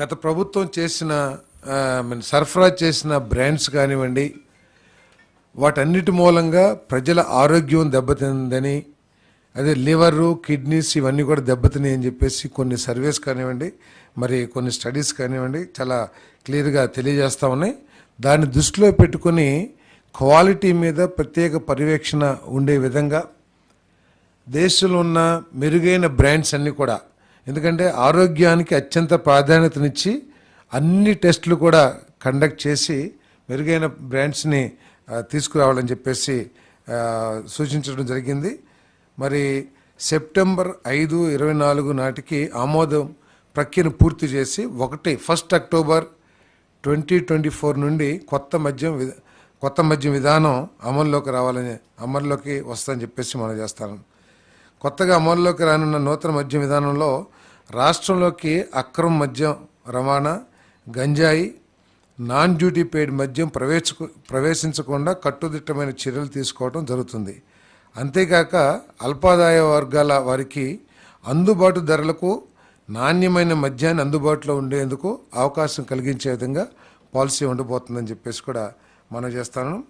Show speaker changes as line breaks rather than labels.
గత ప్రభుత్వం చేసిన సరఫరా చేసిన బ్రాండ్స్ కానివ్వండి వాటన్నిటి మూలంగా ప్రజల ఆరోగ్యం దెబ్బతిందని అదే లివరు కిడ్నీస్ ఇవన్నీ కూడా దెబ్బతినాయి అని చెప్పేసి కొన్ని సర్వేస్ కానివ్వండి మరి కొన్ని స్టడీస్ కానివ్వండి చాలా క్లియర్గా తెలియజేస్తూ ఉన్నాయి. దాన్ని దృష్టిలో పెట్టుకొని క్వాలిటీ మీద ప్రత్యేక పర్యవేక్షణ ఉండే విధంగా దేశంలో ఉన్న మెరుగైన బ్రాండ్స్ అన్నీ కూడా ఎందుకంటే ఆరోగ్యానికి అత్యంత ప్రాధాన్యతనిచ్చి అన్ని టెస్టులు కూడా కండక్ట్ చేసి మెరుగైన బ్రాండ్స్ని తీసుకురావాలని చెప్పేసి సూచించడం జరిగింది. మరి సెప్టెంబర్ ఐదు ఇరవై నాలుగు నాటికి ఆమోదం ప్రక్రియను పూర్తి చేసి ఒకటి first October twenty twenty four నుండి కొత్త మద్యం కొత్త మద్యం విధానం అమల్లోకి రావాలని అమల్లోకి వస్తుందని చెప్పేసి మనం చేస్తాను కొత్తగా అమల్లోకి రానున్న నూతన మద్యం విధానంలో రాష్ట్రంలోకి అక్రమ మద్యం రవాణా గంజాయి నాన్ డ్యూటీ పెయిడ్ మద్యం ప్రవేశ ప్రవేశించకుండా కట్టుదిట్టమైన చర్యలు తీసుకోవడం జరుగుతుంది. అంతేకాక అల్పాదాయ వర్గాల వారికి అందుబాటు ధరలకు నాణ్యమైన మద్యాన్ని అందుబాటులో ఉండేందుకు అవకాశం కలిగించే విధంగా పాలసీ ఉండబోతుందని చెప్పేసి కూడా మనం చేస్తాను